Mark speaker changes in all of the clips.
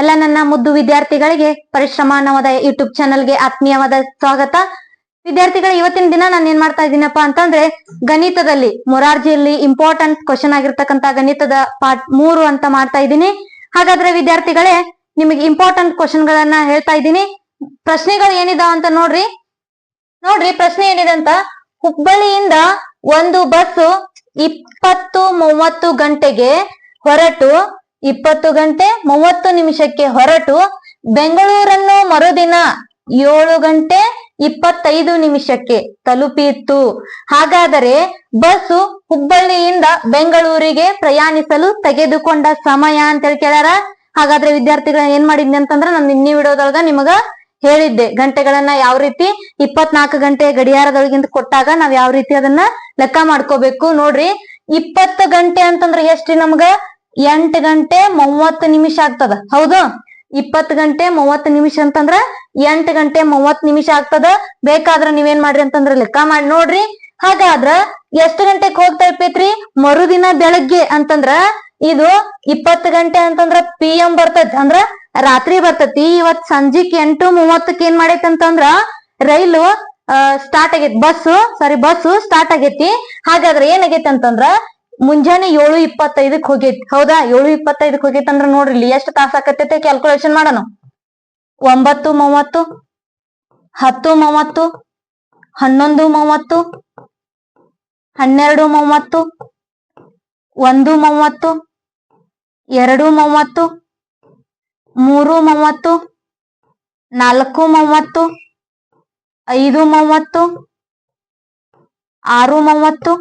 Speaker 1: ಎಲ್ಲ ನನ್ನ ಮುದ್ದು ವಿದ್ಯಾರ್ಥಿಗಳಿಗೆ ಪರಿಶ್ರಮ ಅನ್ನೋದ ಯೂಟ್ಯೂಬ್ ಚಾನಲ್ಗೆ ಆತ್ಮೀಯವಾದ ಸ್ವಾಗತ. ವಿದ್ಯಾರ್ಥಿಗಳ, ಇವತ್ತಿನ ದಿನ ನಾನು ಏನ್ ಮಾಡ್ತಾ ಇದ್ದೀನಪ್ಪ ಅಂತಂದ್ರೆ, ಗಣಿತದಲ್ಲಿ, ಮೊರಾರ್ಜಿಯಲ್ಲಿ ಇಂಪಾರ್ಟೆಂಟ್ ಕ್ವಶನ್ ಆಗಿರ್ತಕ್ಕಂತ ಗಣಿತದ ಪಾರ್ಟ್ ಮೂರು ಅಂತ ಮಾಡ್ತಾ ಇದ್ದೀನಿ. ಹಾಗಾದ್ರೆ ವಿದ್ಯಾರ್ಥಿಗಳೇ, ನಿಮಗೆ ಇಂಪಾರ್ಟೆಂಟ್ ಕ್ವಶನ್ ಗಳನ್ನ ಹೇಳ್ತಾ ಇದ್ದೀನಿ. ಪ್ರಶ್ನೆಗಳು ಏನಿದಾವ ಅಂತ ನೋಡ್ರಿ. ನೋಡ್ರಿ, ಪ್ರಶ್ನೆ ಏನಿದೆ ಅಂತ, ಹುಬ್ಬಳ್ಳಿಯಿಂದ ಒಂದು ಬಸ್ ಇಪ್ಪತ್ತು ಮೂವತ್ತು ಗಂಟೆಗೆ ಹೊರಟು ಇಪ್ಪತ್ತು ಗಂಟೆ ಮೂವತ್ತು ನಿಮಿಷಕ್ಕೆ ಹೊರಟು ಬೆಂಗಳೂರನ್ನು ಮರುದಿನ ಏಳು ಗಂಟೆ ಇಪ್ಪತ್ತೈದು ನಿಮಿಷಕ್ಕೆ ತಲುಪಿತ್ತು. ಹಾಗಾದರೆ ಬಸ್ಸು ಹುಬ್ಬಳ್ಳಿಯಿಂದ ಬೆಂಗಳೂರಿಗೆ ಪ್ರಯಾಣಿಸಲು ತೆಗೆದುಕೊಂಡ ಸಮಯ ಅಂತೇಳಿ ಕೇಳ್ಯಾರ? ಹಾಗಾದ್ರೆ ವಿದ್ಯಾರ್ಥಿಗಳ ಏನ್ ಮಾಡಿದ್ನಿ ಅಂತಂದ್ರೆ ನಾನು ನಿನ್ನೆ ವಿಡಿಯೋದೊಳಗ ನಿಮಗ ಹೇಳಿದ್ದೆ. ಗಂಟೆಗಳನ್ನ ಯಾವ ರೀತಿ ಇಪ್ಪತ್ನಾಲ್ಕು ಗಂಟೆ ಗಡಿಯಾರದೊಳಗಿಂದ ಕೊಟ್ಟಾಗ ನಾವ್ ಯಾವ ರೀತಿ ಅದನ್ನ ಲೆಕ್ಕ ಮಾಡ್ಕೋಬೇಕು. ನೋಡ್ರಿ, ಇಪ್ಪತ್ತು ಗಂಟೆ ಅಂತಂದ್ರೆ ಎಷ್ಟ್ರಿ ನಮ್ಗ? ಎಂಟು ಗಂಟೆ ಮೂವತ್ತು ನಿಮಿಷ ಆಗ್ತದ. ಹೌದು? ಇಪ್ಪತ್ ಗಂಟೆ ಮೂವತ್ತು ನಿಮಿಷ ಅಂತಂದ್ರ ಎಂಟ್ ಗಂಟೆ ಮೂವತ್ ನಿಮಿಷ ಆಗ್ತದ. ಬೇಕಾದ್ರ ನೀವೇನ್ ಮಾಡ್ರಿ ಅಂತಂದ್ರ ಲೆಕ್ಕ ಮಾಡಿ ನೋಡ್ರಿ. ಹಾಗಾದ್ರ ಎಷ್ಟ್ ಗಂಟೆಗ್ ಹೋಗ್ ತಲುಪೈತ್ರಿ ಮರುದಿನ ಬೆಳಗ್ಗೆ ಅಂತಂದ್ರ ಇದು ಇಪ್ಪತ್ತು ಗಂಟೆ ಅಂತಂದ್ರ ಪಿ ಎಂ ಬರ್ತೈತಿ ಅಂದ್ರ ರಾತ್ರಿ ಬರ್ತತಿ. ಇವತ್ ಸಂಜಿಕ್ ಎಂಟು ಮೂವತ್ತಕ್ ಏನ್ ಮಾಡೈತಿ ಅಂತಂದ್ರ ರೈಲು ಸ್ಟಾರ್ಟ್ ಆಗೈತಿ. ಬಸ್ ಸಾರಿ ಬಸ್ ಸ್ಟಾರ್ಟ್ ಆಗೈತಿ. ಹಾಗಾದ್ರೆ ಏನಾಗೈತಿ ಅಂತಂದ್ರ ಮುಂಜಾನೆ ಏಳು ಇಪ್ಪತ್ತೈದಕ್ ಹೋಗೈತಿ. ಹೌದಾ? ಏಳು ಇಪ್ಪತ್ತೈದಕ್ ಹೋಗೈತಿ ಅಂದ್ರ ನೋಡ್ರಿ ಎಷ್ಟು ತಾಸ ಆಕತೈತೆ ಕ್ಯಾಲ್ಕುಲೇಷನ್ ಮಾಡೋಣ. ಒಂಬತ್ತು, ಮೂವತ್ತು, ಹತ್ತು, ಮೂವತ್ತು, ಹನ್ನೊಂದು, ಮೂವತ್ತು, ಹನ್ನೆರಡು, ಮೂವತ್ತು, ಒಂದು, ಮೂವತ್ತು, ಎರಡು, ಮೂವತ್ತು, ಮೂರು, ಮೂವತ್ತು, ನಾಲ್ಕು, ಮೂವತ್ತು, ಐದು, ಮೂವತ್ತು, ಆರು, ಮೂವತ್ತು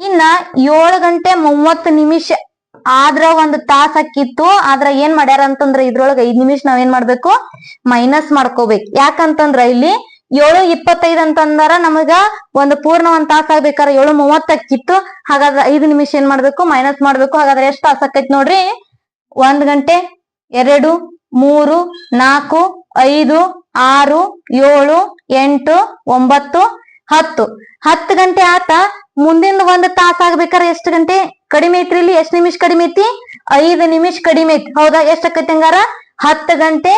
Speaker 1: ಇನ್ನ ಏಳು ಗಂಟೆ ಮೂವತ್ತು ನಿಮಿಷ ಆದ್ರ ಒಂದ್ ತಾಸ ಅಕ್ಕಿತ್ತು. ಆದ್ರ ಏನ್ ಮಾಡ್ಯಾರ ಅಂತಂದ್ರ ಇದ್ರೊಳಗ ಐದ್ ನಿಮಿಷ ನಾವ್ ಏನ್ ಮಾಡ್ಬೇಕು? ಮೈನಸ್ ಮಾಡ್ಕೋಬೇಕು. ಯಾಕಂತಂದ್ರ ಇಲ್ಲಿ ಏಳು ಇಪ್ಪತ್ತೈದು ಅಂತಂದ್ರ ನಮಗ ಒಂದ್ ಪೂರ್ಣ ಒಂದ್ ತಾಸ ಆಗ್ಬೇಕಾರ. ಏಳು ಮೂವತ್ತಕ್ಕಿತ್ತು ಹಾಗಾದ್ರೆ ಐದು ನಿಮಿಷ ಏನ್ ಮಾಡ್ಬೇಕು? ಮೈನಸ್ ಮಾಡ್ಬೇಕು. ಹಾಗಾದ್ರೆ ಎಷ್ಟ್ ತಾಸ ಆಕೈತಿ ನೋಡ್ರಿ? ಒಂದ್ ಗಂಟೆ ಎರಡು, ಮೂರು, ನಾಲ್ಕು, ಐದು, ಆರು, ಏಳು, ಎಂಟು, ಒಂಬತ್ತು, ಹತ್ತು. ಹತ್ತು ಗಂಟೆ ಆತ. ಮುಂದಿನ ಒಂದ್ ತಾಸ ಆಗ್ಬೇಕಾರ ಎಷ್ಟ್ ಗಂಟೆ? ಕಡಿಮೆ ಐತ್ರಿ ಇಲ್ಲಿ, ಎಷ್ಟ್ ನಿಮಿಷ ಕಡಿಮೆ ಐತಿ? ಐದ್ ನಿಮಿಷ ಕಡಿಮೆ ಐತಿ. ಹೌದಾ? ಎಷ್ಟ್ ಆಕೈತಿ ಹಂಗಾರ? ಹತ್ತು ಗಂಟೆ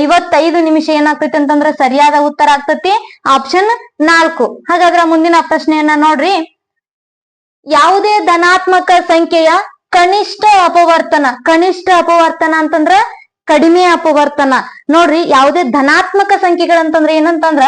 Speaker 1: ಐವತ್ತೈದು ನಿಮಿಷ ಏನಾಗ್ತೈತಿ ಅಂತಂದ್ರ ಸರಿಯಾದ ಉತ್ತರ ಆಗ್ತೈತಿ. ಆಪ್ಷನ್ ನಾಲ್ಕು. ಹಾಗಾದ್ರ ಮುಂದಿನ ಪ್ರಶ್ನೆಯನ್ನ ನೋಡ್ರಿ. ಯಾವುದೇ ಧನಾತ್ಮಕ ಸಂಖ್ಯೆಯ ಕನಿಷ್ಠ ಅಪವರ್ತನ ಕನಿಷ್ಠ ಅಪವರ್ತನ ಅಂತಂದ್ರ ಕಡಿಮೆ ಅಪವರ್ತನ. ನೋಡ್ರಿ, ಯಾವುದೇ ಧನಾತ್ಮಕ ಸಂಖ್ಯೆಗಳಂತಂದ್ರ ಏನಂತಂದ್ರ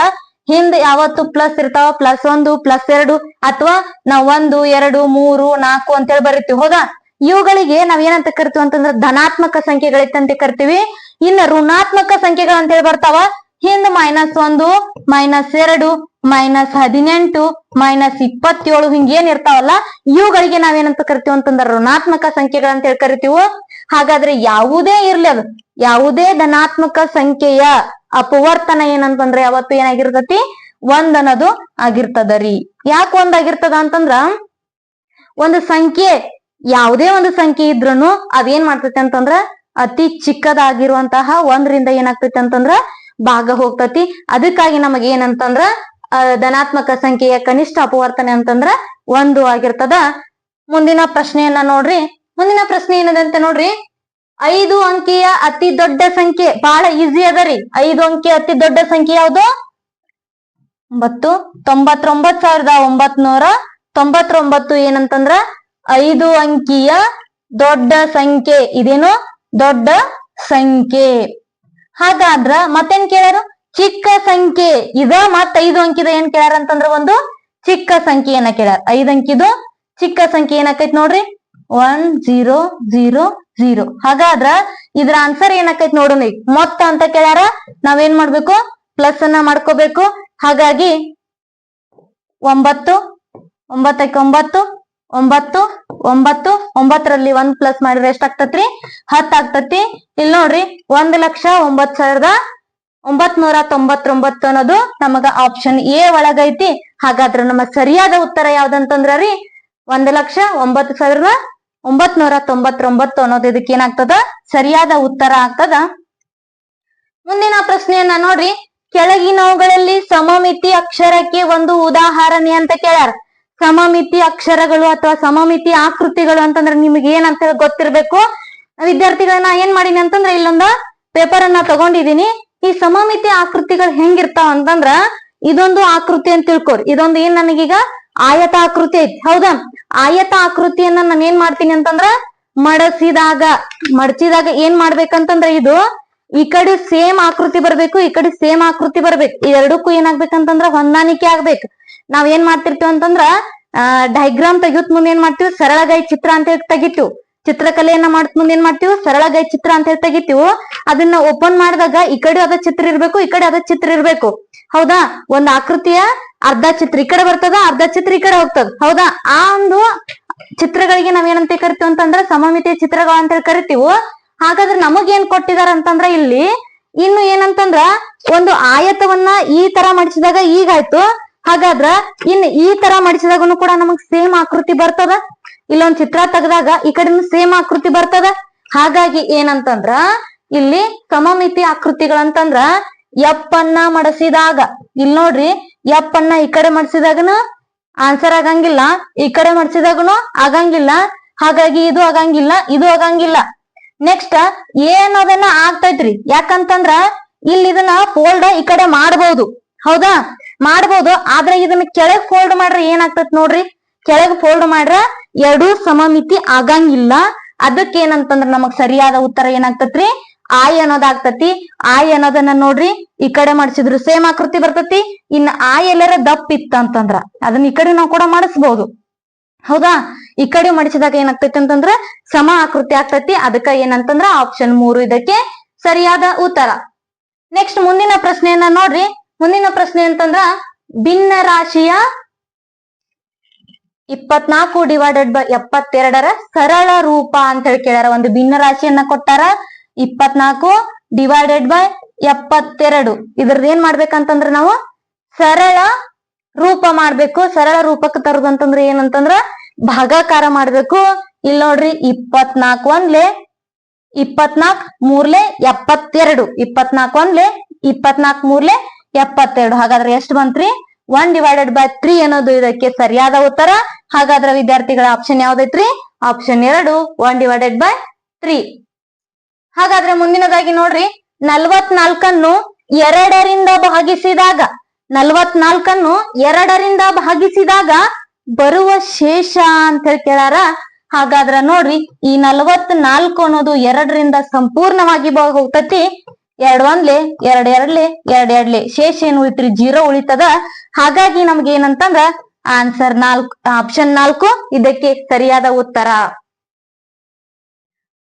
Speaker 1: ಹಿಂದ್ ಯಾವತ್ತು ಪ್ಲಸ್ ಇರ್ತಾವ? ಪ್ಲಸ್ ಒಂದು ಪ್ಲಸ್ ಎರಡು, ಅಥವಾ ನಾವ್ ಒಂದು, ಎರಡು, ಮೂರು, ನಾಲ್ಕು ಅಂತೇಳಿ ಬರೀತೀವಿ. ಹೌದಾ ಇವುಗಳಿಗೆ ನಾವ್ ಏನಂತ ಕರಿತೀವಿ ಅಂತಂದ್ರ ಧನಾತ್ಮಕ ಸಂಖ್ಯೆಗಳಿತ್ತಂತ ಕರಿತೀವಿ. ಇನ್ನ ಋಣಾತ್ಮಕ ಸಂಖ್ಯೆಗಳು ಅಂತೇಳಿ ಬರ್ತಾವ. ಹಿಂದ್ ಮೈನಸ್ ಒಂದು ಮೈನಸ್ ಎರಡು ಮೈನಸ್ ಹದಿನೆಂಟು ಮೈನಸ್ ಇಪ್ಪತ್ತೇಳು ಹಿಂಗೇನ್ ಇರ್ತಾವಲ್ಲ, ಇವುಗಳಿಗೆ ನಾವೇನಂತ ಕರಿತೀವಿ ಅಂತಂದ್ರ ಋಣಾತ್ಮಕ ಸಂಖ್ಯೆಗಳು ಅಂತ ಹೇಳಿ ಕರಿತೀವೋ. ಹಾಗಾದ್ರೆ ಯಾವುದೇ ಇರ್ಲಿ ಅದು. ಯಾವುದೇ ಧನಾತ್ಮಕ ಸಂಖ್ಯೆಯ ಅಪವರ್ತನ ಏನಂತಂದ್ರೆ ಯಾವತ್ತು ಏನಾಗಿರ್ತತಿ? ಒಂದ್ ಅನ್ನೋದು ಆಗಿರ್ತದ ರೀ ಯಾಕ ಒಂದಾಗಿರ್ತದ ಅಂತಂದ್ರ ಒಂದು ಸಂಖ್ಯೆ, ಯಾವುದೇ ಒಂದು ಸಂಖ್ಯೆ ಇದ್ರೂನು ಅದೇನ್ ಮಾಡ್ತೈತಿ ಅಂತಂದ್ರ ಅತಿ ಚಿಕ್ಕದಾಗಿರುವಂತಹ ಒಂದ್ರಿಂದ ಏನಾಗ್ತೈತಿ ಅಂತಂದ್ರ ಭಾಗ ಹೋಗ್ತತಿ. ಅದಕ್ಕಾಗಿ ನಮಗೆ ಏನಂತಂದ್ರ ಧನಾತ್ಮಕ ಸಂಖ್ಯೆಯ ಕನಿಷ್ಠ ಅಪವರ್ತನೆ ಅಂತಂದ್ರ ಒಂದು ಆಗಿರ್ತದ. ಮುಂದಿನ ಪ್ರಶ್ನೆಯನ್ನ ನೋಡ್ರಿ. ಮುಂದಿನ ಪ್ರಶ್ನೆ ಏನದಂತೆ ನೋಡ್ರಿ. ಐದು ಅಂಕಿಯ ಅತಿ ದೊಡ್ಡ ಸಂಖ್ಯೆ. ಬಹಳ ಈಸಿ ಅದ ರೀ. ಐದು ಅಂಕಿ ಅತಿ ದೊಡ್ಡ ಸಂಖ್ಯೆ ಯಾವುದು? ಒಂಬತ್ತು. ತೊಂಬತ್ತೊಂಬತ್ ಸಾವಿರದ ಒಂಬತ್ ನೂರ ತೊಂಬತ್ತೊಂಬತ್ತು ಏನಂತಂದ್ರ ಐದು ಅಂಕಿಯ ದೊಡ್ಡ ಸಂಖ್ಯೆ. ಇದೇನು? ದೊಡ್ಡ ಸಂಖ್ಯೆ. ಹಾಗಾದ್ರ ಮತ್ತೇನ್ ಕೇಳ್ಯಾರು? ಚಿಕ್ಕ ಸಂಖ್ಯೆ. ಇದ ಮತ್ತ ಐದು ಅಂಕಿದ ಏನ್ ಕೇಳ್ಯಾರ ಅಂತಂದ್ರ ಒಂದು ಚಿಕ್ಕ ಸಂಖ್ಯೆಯನ್ನ ಕೇಳ್ಯಾರ. ಐದು ಅಂಕಿದು ಚಿಕ್ಕ ಸಂಖ್ಯೆ ಏನಾಕೈತಿ ನೋಡ್ರಿ? ಒನ್, ಜೀರೋ ಜೀರೋ ಜೀರೋ ಹಾಗಾದ್ರ ಇದ್ರ ಆನ್ಸರ್ ಏನಕೈತ್ ನೋಡೋಣ ಈಗ ಮೊತ್ತ ಅಂತ ಕೇಳ್ಯಾರ, ನಾವೇನ್ ಮಾಡ್ಬೇಕು? ಪ್ಲಸ್ ಅನ್ನ ಮಾಡ್ಕೋಬೇಕು. ಹಾಗಾಗಿ ಒಂಬತ್ತು, ಒಂಬತ್ತಕ್ಕೆ ಒಂಬತ್ತು ಒಂಬತ್ತು ಒಂಬತ್ತು, ಒಂಬತ್ತರಲ್ಲಿ ಒಂದ್ ಪ್ಲಸ್ ಮಾಡಿದ್ರೆ ಎಷ್ಟ್ ಆಗ್ತತ್ರಿ ಹತ್ ಆಗ್ತತಿ ಇಲ್ಲಿ ನೋಡ್ರಿ, ಒಂದ್ ಲಕ್ಷ ಒಂಬತ್ ಸಾವಿರದ ಒಂಬತ್ ನೂರ ತೊಂಬತ್ತೊಂಬತ್ತು ಅನ್ನೋದು ನಮಗ ಆಪ್ಷನ್ ಎ ಒಳಗೈತಿ. ಹಾಗಾದ್ರ ನಮ್ಮ ಸರಿಯಾದ ಉತ್ತರ ಯಾವ್ದಂತಂದ್ರ ರೀ, ಒಂದ್ ಲಕ್ಷ ಒಂಬತ್ತು ಸಾವಿರದ ಒಂಬತ್ ನೂರ ತೊಂಬತ್ತೊಂಬತ್ತು ಅನ್ನೋದು ಇದಕ್ಕೆ ಏನಾಗ್ತದ? ಸರಿಯಾದ ಉತ್ತರ ಆಗ್ತದ? ಮುಂದಿನ ಪ್ರಶ್ನೆಯನ್ನ ನೋಡ್ರಿ. ಕೆಳಗಿನವುಗಳಲ್ಲಿ ಸಮಮಿತಿ ಅಕ್ಷರಕ್ಕೆ ಒಂದು ಉದಾಹರಣೆ ಅಂತ ಕೇಳ್ಯಾರ. ಸಮಮಿತಿ ಅಕ್ಷರಗಳು ಅಥವಾ ಸಮಮಿತಿ ಆಕೃತಿಗಳು ಅಂತಂದ್ರೆ ನಿಮ್ಗೆ ಏನಂತ ಗೊತ್ತಿರ್ಬೇಕು? ವಿದ್ಯಾರ್ಥಿಗಳನ್ನ ಏನ್ ಮಾಡೀನಿ ಅಂತಂದ್ರೆ ಇಲ್ಲೊಂದ ಪೇಪರ್ ಅನ್ನ ತಗೊಂಡಿದೀನಿ. ಈ ಸಮಮಿತಿ ಆಕೃತಿಗಳು ಹೆಂಗಿರ್ತಾವ ಅಂತಂದ್ರ ಇದೊಂದು ಆಕೃತಿ ಅಂತ ತಿಳ್ಕೊರಿ. ಇದೊಂದು ಏನ್ ನನಗೀಗ? ಆಯತ ಆಕೃತಿ ಐತಿ. ಹೌದಾ? ಆಯತ ಆಕೃತಿಯನ್ನ ನಾನು ಏನ್ ಮಾಡ್ತೀನಿ ಅಂತಂದ್ರ ಮಡಸಿದಾಗ, ಮಡಚಿದಾಗ ಏನ್ ಮಾಡ್ಬೇಕಂತಂದ್ರ ಇದು ಈ ಕಡೆ ಸೇಮ್ ಆಕೃತಿ ಬರ್ಬೇಕು, ಈ ಕಡೆ ಸೇಮ್ ಆಕೃತಿ ಬರ್ಬೇಕು. ಎರಡಕ್ಕೂ ಏನಾಗ್ಬೇಕಂತಂದ್ರ ಹೊಂದಾಣಿಕೆ ಆಗ್ಬೇಕು. ನಾವ್ ಏನ್ ಮಾಡ್ತಿರ್ತೀವಿ ಅಂತಂದ್ರ ಡೈಗ್ರಾಮ್ ತೆಗಿಯೋತ್ ಮುಂದೆ ಏನ್ ಮಾಡ್ತೀವಿ? ಸರಳಗೈ ಚಿತ್ರ ಅಂತ ತೆಗಿತೀವಿ. ಚಿತ್ರಕಲೆಯನ್ನ ಮಾಡ್ತ ಮುಂದೆ ಏನ್ ಮಾಡ್ತೀವಿ? ಸರಳಗೈ ಚಿತ್ರ ಅಂತ ಹೇಳಿ ತೆಗಿತೀವಿ? ಅದನ್ನ ಓಪನ್ ಮಾಡಿದಾಗ ಈ ಕಡೆ ಅದ ಚಿತ್ರ ಇರ್ಬೇಕು, ಈ ಕಡೆ ಅದ ಚಿತ್ರ ಇರ್ಬೇಕು. ಹೌದಾ? ಒಂದ್ ಆಕೃತಿಯ ಅರ್ಧ ಚಿತ್ರ. ಈ ಕಡೆ ಬರ್ತದ, ಅರ್ಧ ಚಿತ್ರ ಈ ಕಡೆ ಹೋಗ್ತದ. ಹೌದಾ? ಆ ಒಂದು ಚಿತ್ರಗಳಿಗೆ ನಾವ್ ಏನಂತ ಕರಿತೀವಿ ಅಂತಂದ್ರ ಸಮಮಿತಿಯ ಚಿತ್ರಗಳು ಅಂತ ಹೇಳಿ ಕರಿತೀವಿ? ಹಾಗಾದ್ರೆ ನಮಗ್ ಏನ್ ಕೊಟ್ಟಿದಾರ ಅಂತಂದ್ರ ಇಲ್ಲಿ ಇನ್ನು ಏನಂತಂದ್ರ ಒಂದು ಆಯತವನ್ನ ಈ ತರ ಮಡಿಸಿದಾಗ ಈಗಾಯ್ತು ಹಾಗಾದ್ರ ಇನ್ ಈ ತರ ಮಡಿಸಿದಾಗನು ಕೂಡ ನಮಗ್ ಸೇಮ್ ಆಕೃತಿ ಬರ್ತದ? ಇಲ್ಲೊಂದ್ ಚಿತ್ರ ತೆಗ್ದಾಗ ಈ ಕಡೆ ಸೇಮ್ ಆಕೃತಿ ಬರ್ತದ? ಹಾಗಾಗಿ ಏನಂತಂದ್ರ, ಇಲ್ಲಿ ಸಮಮಿತಿ ಆಕೃತಿಗಳಂತಂದ್ರ ಎಪ್ಪನ್ನ ಮಡಸಿದಾಗ. ಇಲ್ಲಿ ನೋಡ್ರಿ, ಎಪ್ಪನ್ನ ಈ ಕಡೆ ಮಡ್ಸಿದಾಗನು ಆನ್ಸರ್ ಆಗಂಗಿಲ್ಲ, ಈ ಕಡೆ ಮಡಸಿದಾಗನು ಆಗಂಗಿಲ್ಲ, ಹಾಗಾಗಿ ಇದು ಆಗಂಗಿಲ್ಲ ಇದು ಆಗಂಗಿಲ್ಲ. ನೆಕ್ಸ್ಟ್ ಏನದನ್ನ ಆಗ್ತೈತ್ರಿ? ಯಾಕಂತಂದ್ರ, ಇಲ್ಲಿ ಇದನ್ನ ಫೋಲ್ಡ್ ಈ ಕಡೆ ಮಾಡಬಹುದು ಹೌದಾ? ಮಾಡಬಹುದು ಆದ್ರೆ ಇದನ್ನ ಕೆಳಗ್ ಫೋಲ್ಡ್ ಮಾಡ್ರೆ ಏನಾಗ್ತೈತ್ ನೋಡ್ರಿ? ಕೆಳಗ್ ಫೋಲ್ಡ್ ಮಾಡ್ರ ಎರಡೂ ಸಮಮಿತಿ ಆಗಂಗಿಲ್ಲ ಅದಕ್ಕೆ ಏನಂತಂದ್ರ ನಮಗ್ ಸರಿಯಾದ ಉತ್ತರ ಏನಾಗ್ತತ್ರಿ? ಆಯ್ ಅನ್ನೋದಾಗ್ತತಿ ಆಯ್ ಅನ್ನೋದನ್ನ ನೋಡ್ರಿ. ಈ ಕಡೆ ಮಾಡಿಸಿದ್ರು ಸೇಮ್ ಆಕೃತಿ ಬರ್ತತಿ. ಇನ್ನ ಆಯ್ ಎಲ್ಲರ ದಪ್ಪ ಇತ್ತಂತಂದ್ರ ಅದನ್ನ ಈ ಕಡೆ ನಾವು ಕೂಡ ಮಾಡಿಸ್ಬಹುದು ಹೌದಾ? ಈ ಕಡೆ ಮಡಿಸಿದಾಗ ಏನಾಗ್ತೈತಿ ಅಂತಂದ್ರ ಸಮ ಆಕೃತಿ ಆಗ್ತೈತಿ. ಅದಕ್ಕ ಏನಂತಂದ್ರ ಆಪ್ಷನ್ ಮೂರು ಇದಕ್ಕೆ ಸರಿಯಾದ ಉತ್ತರ. ನೆಕ್ಸ್ಟ್ ಮುಂದಿನ ಪ್ರಶ್ನೆಯನ್ನ ನೋಡ್ರಿ. ಮುಂದಿನ ಪ್ರಶ್ನೆ ಅಂತಂದ್ರ ಭಿನ್ನ ರಾಶಿಯ ಇಪ್ಪತ್ನಾಲ್ಕು ಡಿವೈಡೆಡ್ ಬೈ ಎಪ್ಪತ್ತೆರಡರ ಸರಳ ರೂಪ ಅಂತ ಹೇಳಿ ಕೇಳ್ಯಾರ, ಒಂದು ಭಿನ್ನ ರಾಶಿಯನ್ನ ಕೊಟ್ಟಾರ. ಇಪ್ಪತ್ನಾಲ್ಕು ಡಿವೈಡೆಡ್ ಬೈ ಎಪ್ಪತ್ತೆರಡು. ಇದ್ರದ್ದು ಏನ್ ಮಾಡ್ಬೇಕಂತಂದ್ರ ನಾವು ಸರಳ ರೂಪ ಮಾಡ್ಬೇಕು. ಸರಳ ರೂಪಕ್ಕೆ ತರುದಂತಂದ್ರ ಏನಂತಂದ್ರ ಭಾಗಾಕಾರ ಮಾಡ್ಬೇಕು. ಇಲ್ಲಿ ನೋಡ್ರಿ, ಇಪ್ಪತ್ನಾಲ್ಕು ಒಂದ್ಲೆ ಇಪ್ಪತ್ನಾಕ್ ಮೂರ್ಲೆ ಎಪ್ಪತ್ತೆರಡು. ಇಪ್ಪತ್ನಾಕ್ ಒಂದ್ಲೆ ಇಪ್ಪತ್ನಾಕ್ ಮೂರ್ಲೆ ಎಪ್ಪತ್ತೆರಡು. ಹಾಗಾದ್ರೆ ಎಷ್ಟು ಬಂತ್ರಿ? ಒನ್ ಡಿವೈಡೆಡ್ ಬೈ ತ್ರೀ ಅನ್ನೋದು ಇದಕ್ಕೆ ಸರಿಯಾದ ಉತ್ತರ. ಹಾಗಾದ್ರೆ ವಿದ್ಯಾರ್ಥಿಗಳ ಆಪ್ಷನ್ ಯಾವ್ದೈತ್ರಿ? ಆಪ್ಷನ್ ಎರಡು ಒನ್ ಡಿವೈಡೆಡ್ ಬೈ ತ್ರೀ ಹಾಗಾದ್ರೆ ಮುಂದಿನದಾಗಿ ನೋಡ್ರಿ. ನಲ್ವತ್ನಾಲ್ಕನ್ನು ಎರಡರಿಂದ ಭಾಗಿಸಿದಾಗ, ನಲ್ವತ್ನಾಲ್ಕನ್ನು ಎರಡರಿಂದ ಭಾಗಿಸಿದಾಗ ಬರುವ ಶೇಷ ಅಂತ ಹೇಳಿ ಕೇಳಾರ ಹಾಗಾದ್ರ ನೋಡ್ರಿ, ಈ ನಲ್ವತ್ನಾಲ್ಕು ಅನ್ನೋದು ಎರಡರಿಂದ ಸಂಪೂರ್ಣವಾಗಿ ಹೋಗ್ತತಿ. ಎರಡ್ ಒಂದ್ಲೆ, ಎರಡ್ ಎರಡ್ಲೆ ಎರಡ್ ಎರಡ್ಲೆ. ಶೇಷ ಏನ್ ಉಳಿತ್ರಿ? ಜೀರೋ ಉಳಿತದ? ಹಾಗಾಗಿ ನಮ್ಗೆ ಏನಂತಂದ್ರ ಆನ್ಸರ್ ನಾಲ್ಕು ಆಪ್ಷನ್ ನಾಲ್ಕು, ಇದಕ್ಕೆ ಸರಿಯಾದ ಉತ್ತರ.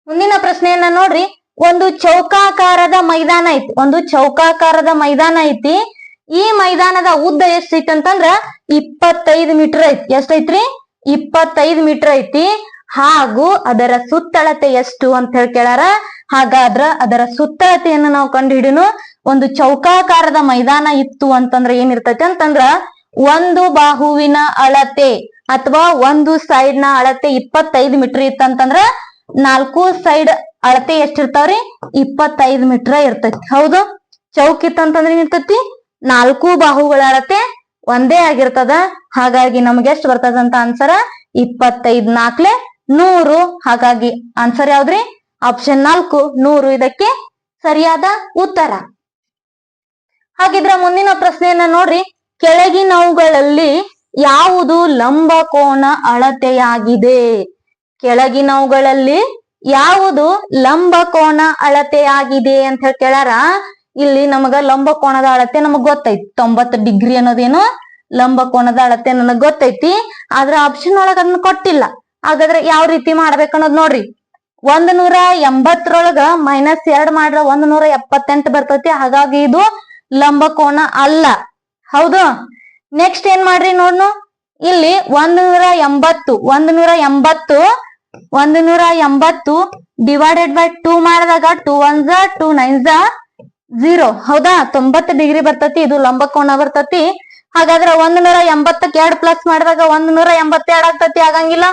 Speaker 1: ಮುಂದಿನ ಪ್ರಶ್ನೆಯನ್ನ ನೋಡ್ರಿ. ಒಂದು ಚೌಕಾಕಾರದ ಮೈದಾನ ಐತಿ. ಒಂದು ಚೌಕಾಕಾರದ ಮೈದಾನ ಐತಿ. ಈ ಮೈದಾನದ ಉದ್ದ ಎಷ್ಟೈತಿ ಅಂತಂದ್ರ ಇಪ್ಪತ್ತೈದು ಮೀಟರ್ ಐತಿ. ಎಷ್ಟೈತ್ರಿ? ಇಪ್ಪತ್ತೈದು ಮೀಟರ್ ಐತಿ. ಹಾಗೂ ಅದರ ಸುತ್ತಳತೆ ಎಷ್ಟು ಅಂತ ಹೇಳಿ ಕೇಳಾರ? ಹಾಗಾದ್ರ ಅದರ ಸುತ್ತಳತೆಯನ್ನು ನಾವು ಕಂಡು ಹಿಡಿನು ಒಂದು ಚೌಕಾಕಾರದ ಮೈದಾನ ಇತ್ತು ಅಂತಂದ್ರ ಏನಿರ್ತೈತಿ ಅಂತಂದ್ರ ಒಂದು ಬಾಹುವಿನ ಅಳತೆ ಅಥವಾ ಒಂದು ಸೈಡ್ನ ಅಳತೆ ಇಪ್ಪತ್ತೈದು ಮೀಟರ್ ಇತ್ತಂತಂದ್ರ ನಾಲ್ಕು ಸೈಡ್ ಅಳತೆ ಎಷ್ಟಿರ್ತಾವ್ರಿ? ಇಪ್ಪತ್ತೈದು ಮೀಟರ್ ಇರ್ತೈತಿ. ಹೌದು? ಚೌಕ್ ಇತ್ತಂತಂದ್ರ ಏನಿರ್ತೈತಿ? ನಾಲ್ಕು ಬಾಹುಗಳ ಅಳತೆ ಒಂದೇ ಆಗಿರ್ತದ. ಹಾಗಾಗಿ ನಮ್ಗೆ ಎಷ್ಟು ಬರ್ತದಂತ ಆನ್ಸರ್ ಇಪ್ಪತ್ತೈದ್ ನಾಲ್ಕ್ಲೆ ನೂರು. ಹಾಗಾಗಿ ಆನ್ಸರ್ ಯಾವ್ದ್ರಿ? ಆಪ್ಷನ್ ನಾಲ್ಕು, ನೂರು ಇದಕ್ಕೆ ಸರಿಯಾದ ಉತ್ತರ. ಹಾಗಿದ್ರ ಮುಂದಿನ ಪ್ರಶ್ನೆಯನ್ನ ನೋಡ್ರಿ. ಕೆಳಗಿನವುಗಳಲ್ಲಿ ಯಾವುದು ಲಂಬ ಕೋನ ಅಳತೆಯಾಗಿದೆ? ಕೆಳಗಿನವುಗಳಲ್ಲಿ ಯಾವುದು ಲಂಬ ಕೋನ ಅಳತೆಯಾಗಿದೆ ಅಂತ ಹೇಳಿ ಕೇಳಾರ? ಇಲ್ಲಿ ನಮಗ ಲಂಬ ಕೋಣದ ಅಳತೆ ನಮಗ್ ಗೊತ್ತೈತಿ. ತೊಂಬತ್ತು ಡಿಗ್ರಿ ಅನ್ನೋದೇನು ಲಂಬ ಕೋಣದ ಅಳತೆ ನನಗ್ ಗೊತ್ತೈತಿ. ಆದ್ರ ಆಪ್ಷನ್ ಒಳಗ ಅದನ್ನ ಕೊಟ್ಟಿಲ್ಲ. ಹಾಗಾದ್ರೆ ಯಾವ ರೀತಿ ಮಾಡ್ಬೇಕನ್ನೋದ್ ನೋಡ್ರಿ. ಒಂದ್ ನೂರ ಎಂಬತ್ತರೊಳಗ ಮೈನಸ್ ಎರಡ್ ಮಾಡ್ರ ಒಂದ್ ನೂರ ಎಪ್ಪತ್ತೆಂಟು ಬರ್ತೈತಿ. ಹಾಗಾಗಿ ಇದು ಲಂಬ ಕೋನ ಅಲ್ಲ. ಹೌದು? ನೆಕ್ಸ್ಟ್ ಏನ್ ಮಾಡ್ರಿ ನೋಡ್ನು? ಇಲ್ಲಿ ಒಂದ್ ನೂರ ಎಂಬತ್ತು, ಒಂದ್ ನೂರ ಎಂಬತ್ತು, ಒಂದ್ ನೂರ ಎಂಬತ್ತು ಡಿವೈಡೆಡ್ ಬೈ ಟೂ ಮಾಡಿದಾಗ ಟೂ ಒನ್ ಝ ಟೂ ನೈನ್ ಝ ಝೀರೋ ಹೌದಾ? ತೊಂಬತ್ತು ಡಿಗ್ರಿ ಬರ್ತತಿ, ಇದು ಲಂಬ ಕೋನ ಬರ್ತತಿ. ಹಾಗಾದ್ರೆ ಒಂದ್ ನೂರ ಎಂಬತ್ತಕ್ಕೆ ಎರಡ್ ಪ್ಲಸ್ ಮಾಡಿದಾಗ ಒಂದ್ ನೂರ ಎಂಬತ್ತೆರಡ್ ಆಗ್ತತಿ, ಆಗಂಗಿಲ್ಲ?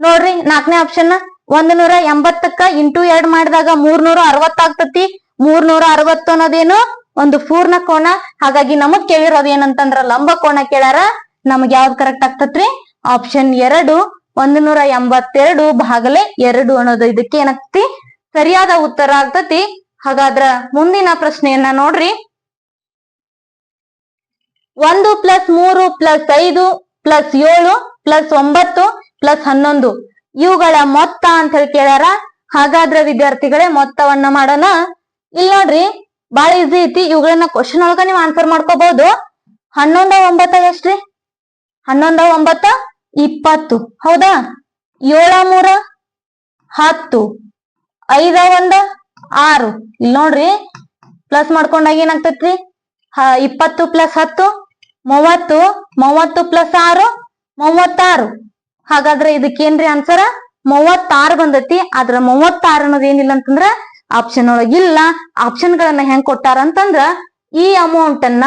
Speaker 1: ನೋಡ್ರಿ ನಾಲ್ಕನೇ ಆಪ್ಷನ್ ಒಂದ್ ನೂರ ಎಂಬತ್ತಕ್ಕ ಇಂಟು ಎರಡ್ ಮಾಡಿದಾಗ ಮೂರ್ನೂರ ಅರವತ್ ಆಗ್ತತಿ ಮೂರ್ನೂರ ಅರವತ್ತು ಅನ್ನೋದೇನು? ಒಂದು ಪೂರ್ಣ ಕೋಣ ಹಾಗಾಗಿ ನಮಗ್ ಕೇಳಿರೋದು ಏನಂತಂದ್ರ ಲಂಬ ಕೋಣ ಕೇಳ್ಯಾರ. ನಮಗ್ ಯಾವ್ದು ಕರೆಕ್ಟ್ ಆಗ್ತತ್ರಿ? ಆಪ್ಷನ್ ಎರಡು, ಒಂದ್ ನೂರ ಎಂಬತ್ತೆರಡು ಭಾಗಲೆ ಎರಡು ಅನ್ನೋದು ಇದಕ್ಕೆ ಏನಾಗ್ತಿ ಸರಿಯಾದ ಉತ್ತರ ಆಗ್ತತಿ. ಹಾಗಾದ್ರ ಮುಂದಿನ ಪ್ರಶ್ನೆಯನ್ನ ನೋಡ್ರಿ. ಒಂದು ಪ್ಲಸ್ ಮೂರು ಪ್ಲಸ್ ಐದು ಪ್ಲಸ್ ಏಳು ಪ್ಲಸ್ ಒಂಬತ್ತು ಪ್ಲಸ್ ಹನ್ನೊಂದು. ಇವುಗಳ ಮೊತ್ತ ಅಂತ ಹೇಳಿ ಕೇಳ್ಯಾರ? ಹಾಗಾದ್ರೆ ವಿದ್ಯಾರ್ಥಿಗಳೇ ಮೊತ್ತವನ್ನ ಮಾಡೋಣ. ಇಲ್ಲಿ ನೋಡ್ರಿ, ಬಾಳ ಈಸಿ ಐತಿ. ಇವುಗಳನ್ನ ಕ್ವಶನ್ ಒಳಗ ನೀವು ಆನ್ಸರ್ ಮಾಡ್ಕೋಬಹುದು ಹನ್ನೊಂದ, ಒಂಬತ್ತ ಎಷ್ಟ್ರಿ? ಹನ್ನೊಂದ, ಒಂಬತ್ತ, ಇಪ್ಪತ್ತು. ಹೌದಾ? ಏಳ, ಮೂರ, ಹತ್ತು. ಐದ, ಒಂದ, ಆರು. ಇಲ್ಲಿ ನೋಡ್ರಿ ಪ್ಲಸ್ ಮಾಡ್ಕೊಂಡಾಗ ಏನಾಗ್ತೈತ್ರಿ? ಇಪ್ಪತ್ತು ಪ್ಲಸ್ ಹತ್ತು, ಮೂವತ್ತು ಮೂವತ್ತು ಪ್ಲಸ್ ಆರು, ಮೂವತ್ತಾರು. ಹಾಗಾದ್ರೆ ಇದಕ್ಕೇನ್ರಿ ಆನ್ಸರ್ ಮೂವತ್ತಾರು ಬಂದತಿ. ಆದ್ರ ಮೂವತ್ತಾರು ಅನ್ನೋದು ಏನಿಲ್ಲ ಅಂತಂದ್ರ ಆಪ್ಷನ್ ಒಳಗಿಲ್ಲ ಆಪ್ಷನ್ ಗಳನ್ನ ಹೆಂಗ್ ಕೊಟ್ಟಾರ ಅಂತಂದ್ರ ಈ ಅಮೌಂಟ್ ಅನ್ನ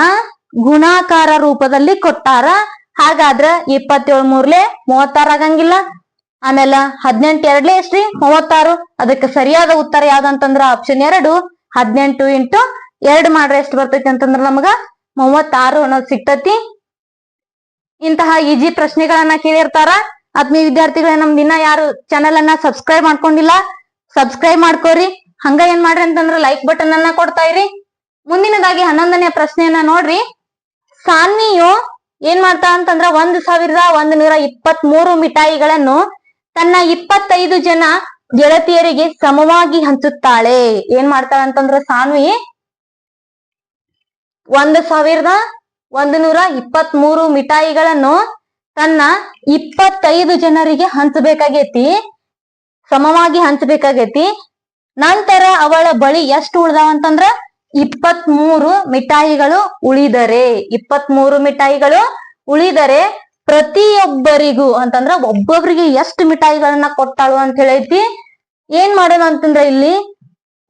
Speaker 1: ಗುಣಾಕಾರ ರೂಪದಲ್ಲಿ ಕೊಟ್ಟಾರ. ಹಾಗಾದ್ರ ಇಪ್ಪತ್ತೇಳು ಮೂರ್ಲೆ ಮೂವತ್ತಾರು ಆಗಂಗಿಲ್ಲ. ಆಮೇಲೆ ಹದಿನೆಂಟು ಎರಡ್ಲೆ ಎಷ್ಟ್ರಿ? ಮೂವತ್ತಾರು. ಅದಕ್ಕೆ ಸರಿಯಾದ ಉತ್ತರ ಯಾವ್ದಂತಂದ್ರ ಆಪ್ಷನ್ ಎರಡು. ಹದಿನೆಂಟು ಇಂಟು ಎರಡ್ ಮಾಡ್ರೆ ಎಷ್ಟು ಬರ್ತೈತಿ ಅಂತಂದ್ರ ನಮಗ ಮೂವತ್ತಾರು ಅನ್ನೋದು ಸಿಗ್ತತಿ. ಇಂತಹ ಈಜಿ ಪ್ರಶ್ನೆಗಳನ್ನ ಕೇಳಿರ್ತಾರ. ಆತ್ಮೀಯ ವಿದ್ಯಾರ್ಥಿಗಳ, ನಮ್ ದಿನ ಯಾರು ಚಾನೆಲ್ ಅನ್ನ ಸಬ್ಸ್ಕ್ರೈಬ್ ಮಾಡ್ಕೊಂಡಿಲ್ಲ ಸಬ್ಸ್ಕ್ರೈಬ್ ಮಾಡ್ಕೋರಿ. ಹಂಗ ಏನ್ ಮಾಡ್ರಿ ಅಂತಂದ್ರ ಲೈಕ್ ಬಟನ್ ಅನ್ನ ಕೊಡ್ತಾ ಇರಿ. ಮುಂದಿನದಾಗಿ ಹನ್ನೊಂದನೇ ಪ್ರಶ್ನೆಯನ್ನ ನೋಡ್ರಿ. ಸಾನ್ವಿಯು ಏನ್ ಮಾಡ್ತಾ ಅಂತಂದ್ರ ಒಂದ್ ಸಾವಿರದ ಒಂದ್ ನೂರ ಇಪ್ಪತ್ ಮೂರು ಮಿಠಾಯಿಗಳನ್ನು ತನ್ನ ಇಪ್ಪತ್ತೈದು ಜನ ಗೆಳತಿಯರಿಗೆ ಸಮವಾಗಿ ಹಂಚುತ್ತಾಳೆ. ಏನ್ ಮಾಡ್ತಾಳೆ ಅಂತಂದ್ರ ಸಾನ್ವಿ, ಒಂದ್ ಸಾವಿರದ ಒಂದ್ ನೂರ ಇಪ್ಪತ್ ಮೂರು ಮಿಠಾಯಿಗಳನ್ನು ತನ್ನ ಇಪ್ಪತ್ತೈದು ಜನರಿಗೆ ಹಂಚಬೇಕಾಗೇತಿ, ಸಮವಾಗಿ ಹಂಚಬೇಕಾಗೇತಿ. ನಂತರ ಅವಳ ಬಳಿ ಎಷ್ಟು ಉಳ್ದಾವ ಅಂತಂದ್ರ ಮೂರು ಮಿಠಾಯಿಗಳು ಉಳಿದರೆ ಇಪ್ಪತ್ತ್ ಮೂರು ಮಿಠಾಯಿಗಳು ಉಳಿದರೆ ಪ್ರತಿಯೊಬ್ಬರಿಗೂ ಅಂತಂದ್ರ ಒಬ್ಬೊಬ್ರಿಗೆ ಎಷ್ಟು ಮಿಠಾಯಿಗಳನ್ನ ಕೊಟ್ಟಾಳು ಅಂತ ಹೇಳೈತಿ. ಏನ್ ಮಾಡೋಣ ಅಂತಂದ್ರ ಇಲ್ಲಿ